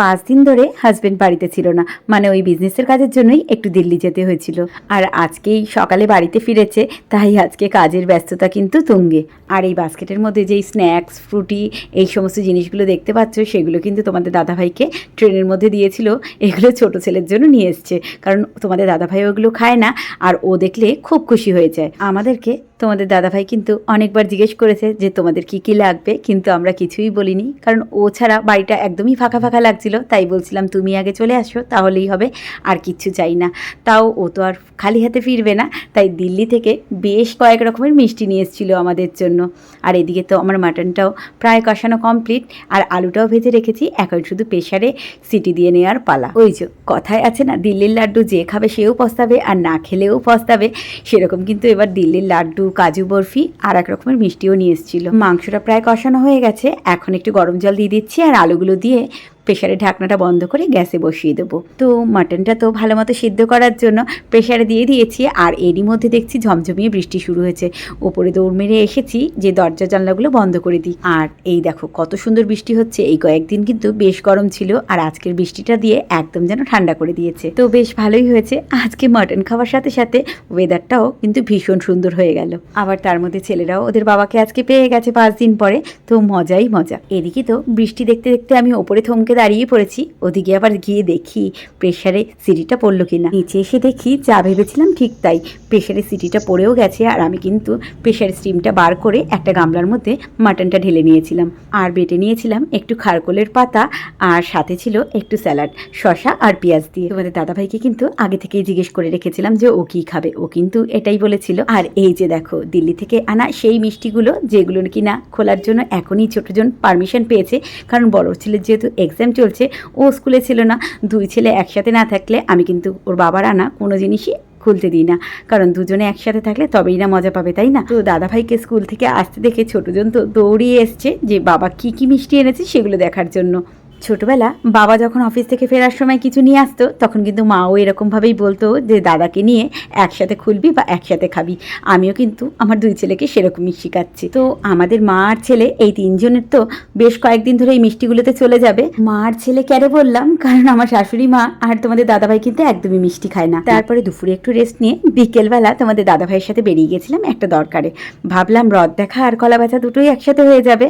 পাঁচ দিন ধরে হাজব্যান্ড বাড়িতে ছিল না। মানে ওই বিজনেসের কাজের জন্যই একটু দিল্লি যেতে হয়েছিল। আর আজকেই সকালে বাড়িতে ফিরেছে, তাই আজকে কাজের ব্যস্ততা কিন্তু তুঙ্গে। আর এই বাস্কেটের মধ্যে যেই স্ন্যাক্স ফ্রুটি এই সমস্ত জিনিসগুলো দেখতে পাচ্ছ, সেগুলো কিন্তু তোমাদের দাদাভাইকে ট্রেনের মধ্যে দিয়েছিল। এগুলো ছোট ছেলের জন্য নিয়ে এসছে। কারণ তোমাদের দাদাভাই ওগুলো খায় না, আর ও দেখলে খুব খুশি হয়ে যায়। আমাদেরকে তোমাদের দাদাভাই কিন্তু অনেকবার জিজ্ঞেস করেছে যে তোমাদের কি কি লাগবে, কিন্তু আমরা কিছুই বলিনি। কারণ ও ছাড়া বাড়িটা একদমই ফাঁকা ফাঁকা লাগছিল তাই বলছিলাম, তুমি আগে চলে আসো, তাহলেই হবে, আর কিচ্ছু চাই না। তাও ও তো আর খালি হাতে ফিরবে না, তাই দিল্লি থেকে বেশ কয়েক রকমের মিষ্টি নিয়ে এসেছিল আমাদের জন্য। আর এদিকে তো আমার মাটনটাও প্রায় কষানো কমপ্লিট, আর আলুটাও ভেজে রেখেছি, এখন শুধু প্রেশারে সিটি দিয়ে নেওয়ার পালা। ওই যে, কথায় আছে না, দিল্লির লাড্ডু যে খাবে সেও পস্তাবে, আর না খেলেও পস্তাবে। সেরকম কিন্তু এবার দিল্লির লাড্ডু, কাজু বরফি, আর এক রকমের মিষ্টিও নিয়ে এসেছিল। মাংসটা প্রায় কষানো হয়ে গেছে, এখন একটু গরম জল দিয়ে দিচ্ছি, আর আলুগুলো দিয়ে প্রেশারে ঢাকনাটা বন্ধ করে গ্যাসে বসিয়ে দেবো। তো মাটনটা তো ভালো মতো সিদ্ধ করার জন্য প্রেশারে দিয়ে দিয়েছি আর এরই মধ্যে দেখছি ঝমঝমিয়ে বৃষ্টি শুরু হয়েছে। ওপরে দৌড় মেরে এসেছি যে দরজা জানলাগুলো বন্ধ করে দিই। আর এই দেখো কত সুন্দর বৃষ্টি হচ্ছে। এই কয়েকদিন কিন্তু বেশ গরম ছিল আর আজকের বৃষ্টিটা দিয়ে একদম যেন ঠান্ডা করে দিয়েছে। তো বেশ ভালোই হয়েছে। আজকে মাটন খাওয়ার সাথে সাথে ওয়েদারটাও কিন্তু ভীষণ সুন্দর হয়ে গেল। আবার তার মধ্যে ছেলেরাও ওদের বাবাকে আজকে পেয়ে গেছে পাঁচ দিন পরে। তো মজাই মজা। এদিকে তো বৃষ্টি দেখতে দেখতে আমি ওপরে থমকে দাঁড়িয়ে পড়েছি। ওদিকে আবার গিয়ে দেখি প্রেশারে সিটিটা পড়ল কিনা। নিচে এসে দেখি যা ভেবেছিলাম ঠিক তাই। প্রেশারে সিটিটা পড়েও গেছে আর আমি কিন্তু প্রেশার স্টিমটা বার করে একটা গামলার মধ্যে মাটনটা ঢেলে নিয়েছিলাম। আর বেটে নিয়েছিলাম একটু খারকোলের পাতা আর সাথে ছিল একটু স্যালাড শশা আর পেঁয়াজ দিয়ে। তোমাদের দাদাভাইকে কিন্তু আগে থেকেই জিজ্ঞেস করে রেখেছিলাম যে ও কী খাবে। ও কিন্তু এটাই বলেছিল। আর এই যে দেখো, দিল্লি থেকে আনা সেই মিষ্টিগুলো যেগুলো কিনা খোলার জন্য এখনই ছোটজন পারমিশন পেয়েছে। কারণ বড় ছেলের যেহেতু এক্সাম চলছে, ও স্কুলে ছিল না। দুই ছেলে একসাথে না থাকলে আমি কিন্তু ওর বাবার আনা কোনো জিনিসই খুলতে দিই না। কারণ দুজনে একসাথে থাকলে তবেই না মজা পাবে, তাই না? তো দাদাভাইকে স্কুল থেকে আসতে দেখে ছোটজন তো দৌড়িয়ে এসছে যে, বাবা, কি কি মিষ্টি এনেছে সেগুলো দেখার জন্য। ছোটবেলা বাবা যখন অফিস থেকে ফেরার সময় কিছু নিয়ে আসতো, তখন কিন্তু মাও এরকমভাবেই বলতো যে, দাদাকে নিয়ে একসাথে খুলবি বা একসাথে খাবি। আমিও কিন্তু আমার দুই ছেলেকে সেরকমই শেখাচ্ছি। তো আমাদের মা আর ছেলে, এই তিনজনের তো বেশ কয়েকদিন ধরে এই মিষ্টিগুলোতে চলে যাবে। মা আর ছেলে কেন বললাম? কারণ আমার শাশুড়ি মা আর তোমাদের দাদাভাই কিন্তু একদমই মিষ্টি খায় না। তারপরে দুপুরে একটু রেস্ট নিয়ে বিকেলবেলা তোমাদের দাদাভাইয়ের সাথে বেরিয়ে গেছিলাম একটা দরকারে। ভাবলাম রদ দেখা আর কলা বাছা দুটোই একসাথে হয়ে যাবে।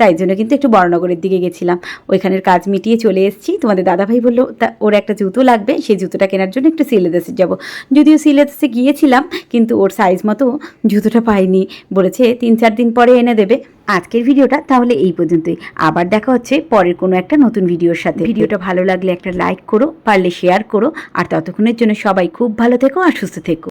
তাই জন্য কিন্তু একটু বর্ণনগরের দিকে গেছিলাম। ওইখানের কাজ মিটিয়ে চলে এসেছি। তোমাদের দাদাভাই বলল, তা ওর একটা জুতো লাগবে, সেই জুতোটা কেনার জন্য একটু সিলেদাসে যাব। যদিও সিলেদাসে গিয়েছিলাম, কিন্তু ওর সাইজ মতো জুতোটা পাইনি। বলেছে, তিন চার দিন পরে এনে দেবে। আজকের ভিডিওটা তাহলে এই পর্যন্তই। আবার দেখা হচ্ছে পরের কোনো একটা নতুন ভিডিওর সাথে। ভিডিওটা ভালো লাগলে একটা লাইক করো, পারলে শেয়ার করো। আর ততক্ষণের জন্য সবাই খুব ভালো থেকো আর সুস্থ থেকো।